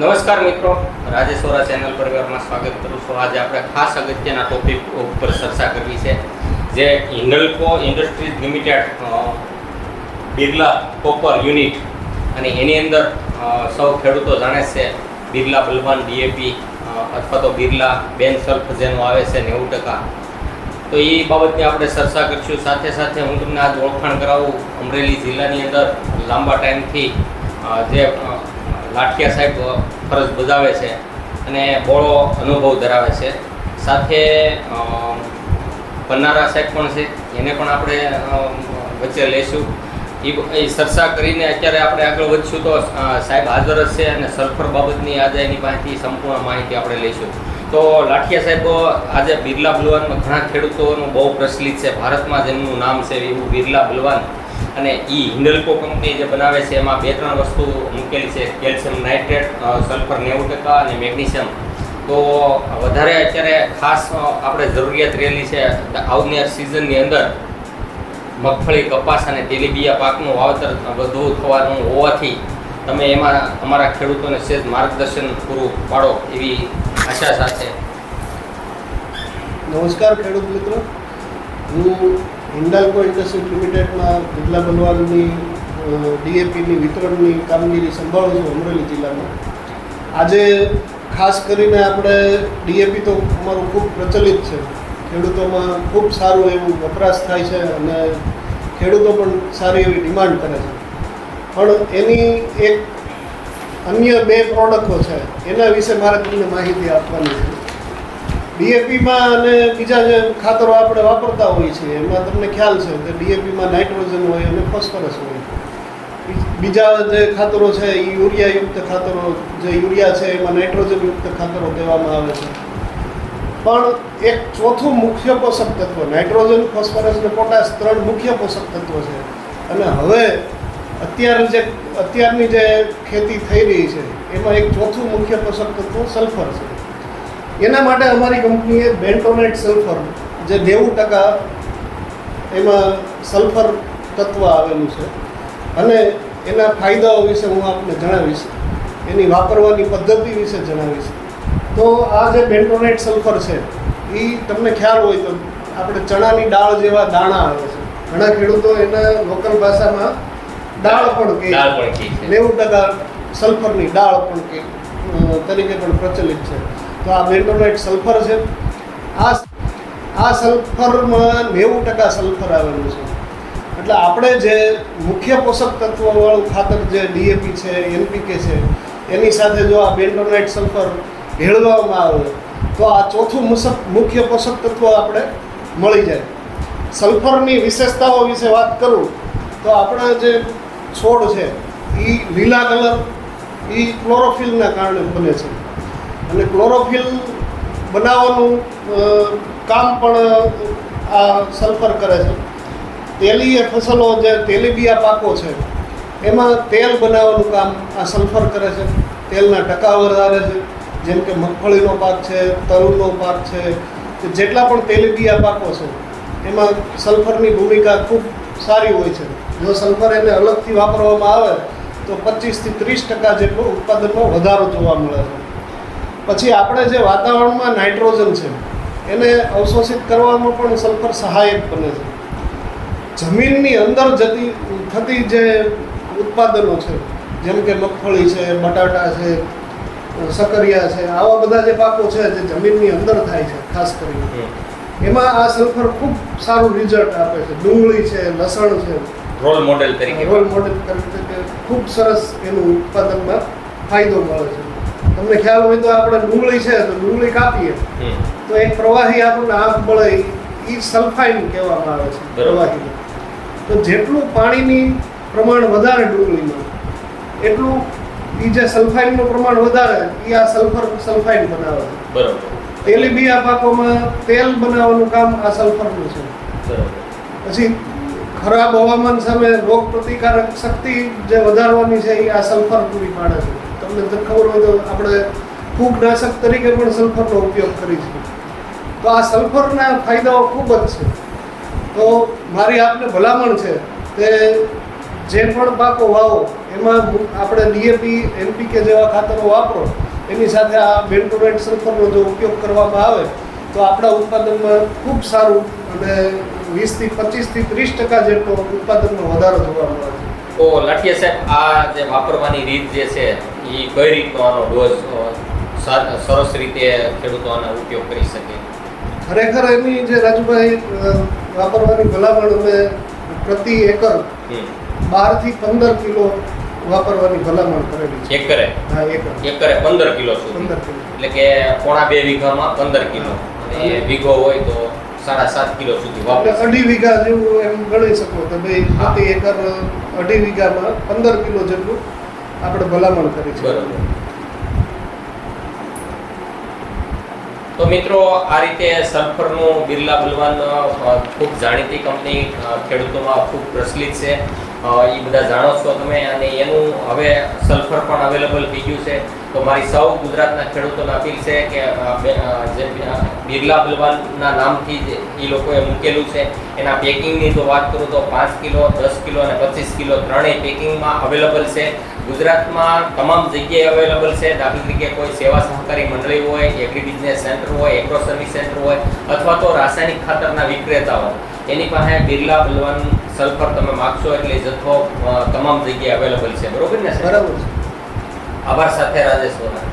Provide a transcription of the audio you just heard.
નમસ્કાર મિત્રો રાજેશ્વરા ચેનલ પરિવારમાં સ્વાગત કરું છું. આજે આપણે ખાસ અગત્યના ટોપિક ઉપર ચર્ચા કરવી છે, જે Hindalco industries limited Birla copper unit અને એની અંદર સૌ ખેડૂતો જાણે છે, બિરલા બલવાન ડીએપી અથવા તો બિરલા બેન સલ્ફ જેનો આવે છે નેવું ટકા. તો એ બાબતની આપણે ચર્ચા કરીશું. સાથે સાથે હું તમને આજ ઓળખાણ કરાવું, અમરેલી જિલ્લાની અંદર લાંબા ટાઈમથી જે લાઠિયા સાહેબ ફરજ બજાવે છે અને બહોળો અનુભવ ધરાવે છે. સાથે પન્નારા સાહેબ પણ છે, એને પણ આપણે વચ્ચે લઈશું. એ ચર્ચા કરીને અત્યારે આપણે આગળ વધશું તો સાહેબ હાજર જ છે અને સલ્ફર બાબતની આજે એની પાસેથી સંપૂર્ણ માહિતી આપણે લઈશું. તો લાઠિયા સાહેબ, આજે બિરલા બલવાનમાં ઘણા ખેડૂતોનું બહુ પ્રચલિત છે. ભારતમાં જેમનું નામ છે એવું બિરલા બલવાન અને એ હિન્ડલકો કંપની જે બનાવે છે, એમાં બે ત્રણ વસ્તુ મૂકેલી છે, કેલ્શિયમ નાઇટ્રેટ સલ્ફર નેવું ટકા અને મેગ્નેશિયમ. તો વધારે અત્યારે ખાસ આપણે જરૂરિયાત રહેલી છે આવનાર સિઝનની અંદર મગફળી, કપાસ અને તેલીબિયા પાકનું વાવતર વધુ થવાનું હોવાથી તમે એમાં અમારા ખેડૂતોને સેજ માર્ગદર્શન પૂરું પાડો એવી આશા સાથે. નમસ્કાર ખેડૂત મિત્રો. હું હિન્ડાલ્કો ઇન્ડસ્ટ્રીઝ લિમિટેડમાં જિલ્લા બનવાલની ડીએપીની વિતરણની કામગીરી સંભાળું છું અમરેલી જિલ્લામાં. આજે ખાસ કરીને આપણે ડીએપી તો અમારું ખૂબ પ્રચલિત છે. ખેડૂતોમાં ખૂબ સારું એવું વપરાશ થાય છે અને ખેડૂતો પણ સારી એવી ડિમાન્ડ કરે છે. પણ એની એક અન્ય બે પ્રોડક્ટો છે. એના વિશે મારે તમને માહિતી આપવાની છે. ડીએપીમાં અને બીજા જે ખાતરો આપણે વાપરતા હોઈએ છીએ એમાં તમને ખ્યાલ છે કે ડીએપીમાં નાઇટ્રોજન હોય અને ફોસ્ફરસ હોય. બીજા જે ખાતરો છે, એ યુરિયાયુક્ત ખાતરો, જે યુરિયા છે, એમાં નાઇટ્રોજનયુક્ત ખાતરો દેવામાં આવે છે. પણ એક ચોથું મુખ્ય પોષક તત્વ, નાઇટ્રોજન, ફોસ્ફરસ અને પોટાશ ત્રણ મુખ્ય પોષક તત્વો છે. અને હવે અત્યારે જે, અત્યારની જે ખેતી થઈ રહી છે, એમાં એક ચોથું મુખ્ય પોષક તત્વ સલ્ફર છે. એના માટે અમારી કંપનીએ બેન્ટોનેટ સલ્ફર જે નેવું ટકા એમાં સલ્ફર તત્વ આવેલું છે અને એના ફાયદાઓ વિશે હું આપને જણાવીશ એની વાપરવાની પદ્ધતિ વિશે જણાવીશ. તો આ જે બેન્ટોનેટ સલ્ફર છે એ તમને ખ્યાલ હોય તો આપણે ચણાની દાળ જેવા દાણા આવે છે. ઘણા ખેડૂતો એના લોકલ ભાષામાં દાળ પણ કહે નેવું ટકા સલ્ફરની દાળ પણ કે તરીકે પણ પ્રચલિત છે. તો આ બેન્ટોનાઇટ સલ્ફર છે. આ આ સલ્ફરમાં નેવું ટકા સલ્ફર આવેલું છે. એટલે આપણે જે મુખ્ય પોષક તત્વવાળું ખાતર જે ડીએપી છે એનપીકે છે, એની સાથે જો આ બેન્ડોનાઇટ સલ્ફર ભેળવવામાં આવે, તો આ ચોથું મુખ્ય પોષક તત્વ આપણે મળી જાય. સલ્ફરની વિશેષતાઓ વિશે વાત કરું, તો આપણા જે છોડ છે એ લીલા કલર એ ક્લોરોફિલના કારણે બને છે. અને ક્લોરોફિલ બનાવવાનું કામ પણ આ સલ્ફર કરે છે. તેલીય ફસલો જે તેલીબિયા પાકો છે, એમાં તેલ બનાવવાનું કામ આ સલ્ફર કરે છે. તેલના ટકા વધારે છે, જેમ કે મગફળીનો પાક છે તરુનો પાક છે જેટલા પણ તેલીબિયા પાકો છે, એમાં સલ્ફરની ભૂમિકા ખૂબ સારી હોય છે. જો સલ્ફર એને અલગથી વાપરવામાં આવે, તો પચીસથી ત્રીસ ટકા જેટલો ઉત્પાદનમાં વધારો જોવા મળે છે. પછી આપણે જે વાતાવરણમાં નાઇટ્રોજન છે એને અવશોષિત કરવામાં પણ સલ્ફર સહાયક બને છે. જમીનની અંદર જતી થતી જે ઉત્પાદનો છે જેમ કે મગફળી છે બટાટા છે સકરિયા છે આવા બધા જે પાકો છે જે જમીનની અંદર થાય છે ખાસ કરીને. એમાં આ સલ્ફર ખૂબ સારું રિઝલ્ટ આપે છે. ડુંગળી છે લસણ છે. રોલ મોડેલ તરીકે. રોલ મોડેલ તરીકે ખૂબ સરસ એનું ઉત્પાદનમાં ફાયદો મળે છે. તમને ખ્યાલ હોય તો આપણે ડુંગળી છે તો ડુંગળી કાપીએ. તો એક પ્રવાહી આપણને આંખ મળે એ સલ્ફાઇન કહેવામાં આવે છે પ્રવાહી તો જેટલું પાણીની પ્રમાણ વધારે ડુંગળીમાં એટલું એ જે સલ્ફાઇનનું પ્રમાણ વધારે એ આ સલ્ફર સલ્ફાઇન બનાવે છે. બરોબર. તેલીબિયા પાકોમાં તેલ બનાવવાનું કામ આ સલ્ફરનું છે. પછી ખરાબ હવામાન સામે રોગ પ્રતિકારક શક્તિ જે વધારવાની છે એ આ સલ્ફર પૂરી પાડે છે. તમને ખબર હોય તો આપણે ફૂગનાશક તરીકે પણ સલ્ફરનો ઉપયોગ કરી છે તો આ સલ્ફરના ફાયદાઓ ખૂબ જ છે. તો મારી આપને ભલામણ છે કે જે પણ પાકો વાવો, એમાં આપણે ડીએપી, એનપીકે જેવા ખાતરો વાપરો, એની સાથે આ બેન્ટોરેટ સલ્ફરનો જો ઉપયોગ કરવામાં આવે, તો આપણા ઉત્પાદનમાં ખૂબ સારું અને વીસથી પચીસથી ત્રીસ ટકા જેટલો ઉત્પાદનમાં વધારો જોવા મળે છે. તો લાઠીએ સાહેબ આ જે વાપરવાની રીત જે છે એ કઈ રીતનો આનો ડોઝ સરસ રીતે ખેડૂતો આનો ઉપયોગ કરી શકે? ખરેખર એની જે રાજુભાઈ વાપરવાની ભલામણ અમે પ્રતિ એકર બાર બારથી પંદર કિલો વાપરવાની ભલામણ કરેલી છે. એકરે? હા એકર. એકરે પંદર કિલો સુધી? એટલે કે પોણા બે વીઘામાં પંદર કિલો. અને એ વીઘો હોય તો સાડા સાત કિલો સુધી એટલે અઢી વીઘા જેવું એમ ગણી શકો તમે ભાઈ પ્રતિ એકર અઢી વીઘામાં પંદર કિલો જેટલું આપણે ભલામણ કરી છે. બરાબર. તો મિત્રો આ રીતે સલ્ફરનું બિરલા બલવાન ખૂબ જાણીતી કંપની ખેડૂતોમાં ખૂબ પ્રચલિત છે. એ બધા જાણો છો તમે અને એનું હવે સલ્ફર પણ અવેલેબલ થઈ ગયું છે. તો મારી સૌ ગુજરાતના ખેડૂતોને અપીલ છે કે જે બિરલા બલવાનના નામથી જ એ લોકોએ મૂકેલું છે, એના પેકિંગની જો વાત કરું તો પાંચ કિલો, દસ કિલો અને પચીસ કિલો ત્રણેય પેકિંગમાં અવેલેબલ છે. ગુજરાતમાં તમામ જગ્યાએ અવેલેબલ છે. દાખલા તરીકે કોઈ સેવા સહકારી મંડળી હોય એગ્રી બિઝનેસ સેન્ટર હોય એગ્રો સર્વિસ સેન્ટર હોય, અથવા તો રાસાયણિક ખાતરના વિક્રેતા હોય. એની પાસે બિરલા બલવાન સલ્ફર તમે માગશો એટલે જથ્થો તમામ જગ્યાએ અવેલેબલ છે. બરોબર ને બરાબર આભાર સાથે રાજેશ વોરા